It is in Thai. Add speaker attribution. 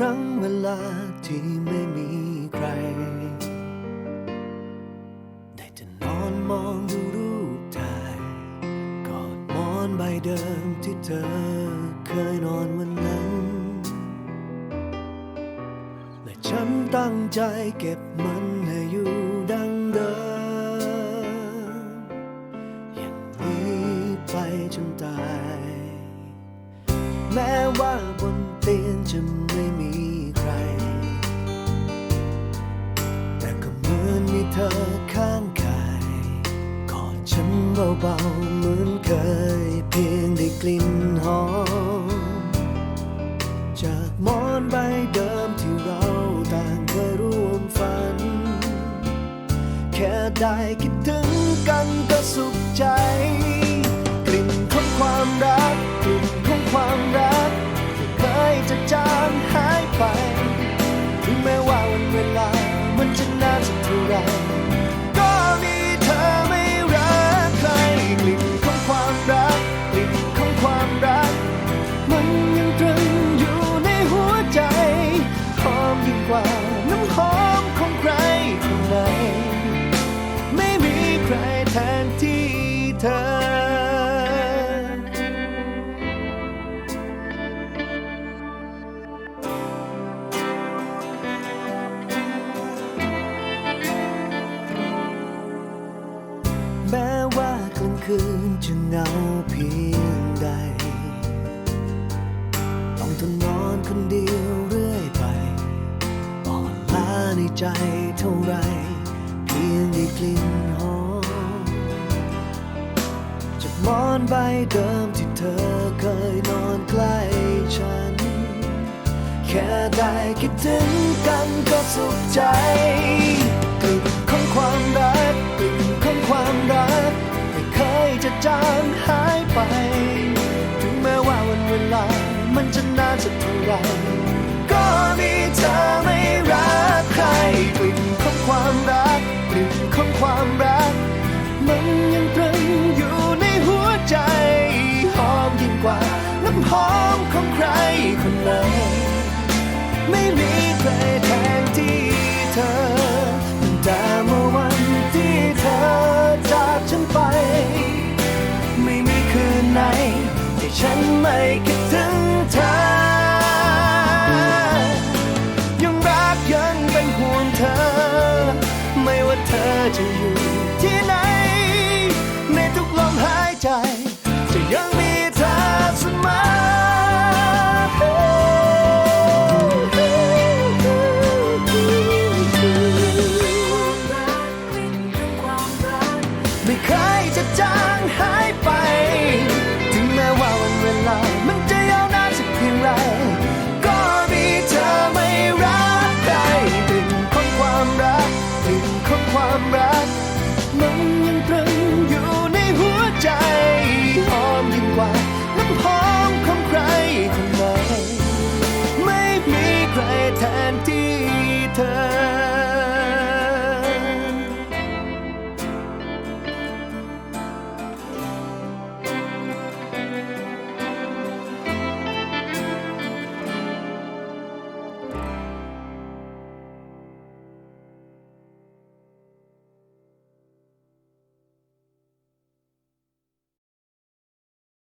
Speaker 1: ครั้งเวลาที่ไม่มีใคร ได้แต่นอนมองดูรูปถ่ายกอดหมอนใบเดิมที่เธอเคยนอนวันนั้น และฉันตั้งใจเก็บมันให้อยู่ดังเดิม อย่างนี้ไปจนตาย แม้ว่าบนเตียงจะไม่ เบาเหมือนเคยเพียงได้กลิ่นหอม จากหมอนใบเดิมที่เราต่างเคยร่วมฝัน แค่ได้คิดถึงกันก็สุขใจ กลิ่นของความรัก กลิ่นของความรักที่เคยจะจางหายไป ถึงแม้ว่าวันเวลา คืนจะเหงาเพียงใด ต้องทนนอนคนเดียวเรื่อยไปอ่อนล้าในใจเท่าไร เพียงได้กลิ่นหอมจากหมอนใบเดิมที่เธอเคยนอนใกล้ฉัน แค่ได้คิดถึงกันก็สุขใจานสักเท่าไรก็มีเธอไม่รักใครกลิ่นของความรักกลิ่นของความรัก มันยังตรึงอยู่ในหัวใจ หอมยิ่งกว่าน้ำหอมของใครคนไหนไม่มีใครแทนที่เธอตั้งแต่เมื่อวันที่เธอจากฉันไป ไม่มีคืนไหนที่ฉันไม่คิดถึง